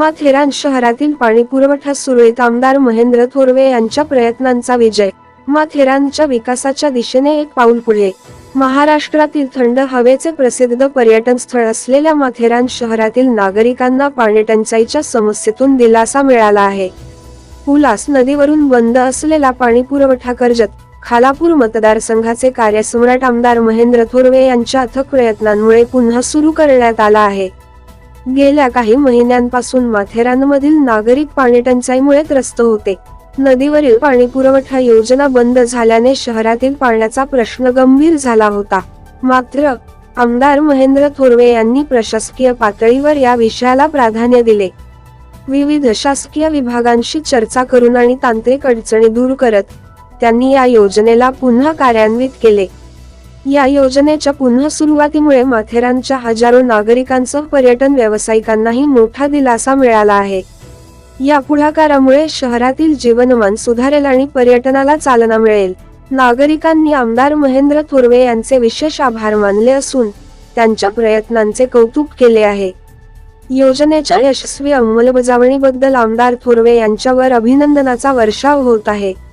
माथेरान शहरातील पाणी पुरवठा सुरळीत आमदार महेंद्र थोरवे यांच्या प्रयत्नांचा विजय. माथेरानच्या विकासाच्या दिशेने एक पाऊल पुढे. महाराष्ट्रातील थंड हवेचे प्रसिद्ध पर्यटन स्थळ असलेल्या माथेरान शहरातील नागरिकांना पाणी टंचाईच्या समस्येतून दिलासा मिळाला आहे. उल्हास नदीवरून बंद असलेला पाणी पुरवठा कर्जत खालापूर मतदारसंघाचे कार्यसम्राट आमदार महेंद्र थोरवे यांच्या अथक प्रयत्नांमुळे पुन्हा सुरू करण्यात आला आहे. गेल्या काही महिन्यांपासून माथेरानमधील नागरिक पाणी टंचाईमुळे त्रस्त होते. नदीवरील पाणी पुरवठा योजना बंद झाल्याने शहरातील पाण्याचा प्रश्न गंभीर झाला होता. मात्र आमदार महेंद्र थोरवे यांनी प्रशासकीय पातळीवर या विषयाला प्राधान्य दिले. विविध शासकीय विभागांशी चर्चा करून आणि तांत्रिक अडचणी दूर करत त्यांनी या योजनेला पुन्हा कार्यान्वित केले. या योजनेच्या पुन्हा सुरुवातीमुळे माथेरानच्या हजारो नागरिकांसह पर्यटन व्यावसायिकांनाही मोठा दिलासा मिळाला आहे. या पुढाकारामुळे शहरातील जीवनमान सुधारेल आणि पर्यटनाला चालना मिळेल. नागरिकांनी आमदार महेंद्र थोरवे यांचे विशेष आभार मानले असून त्यांच्या प्रयत्नांचे कौतुक केले आहे. योजनेच्या यशस्वी अंमलबजावणीबद्दल आमदार थोरवे यांच्यावर अभिनंदनाचा वर्षाव होत आहे.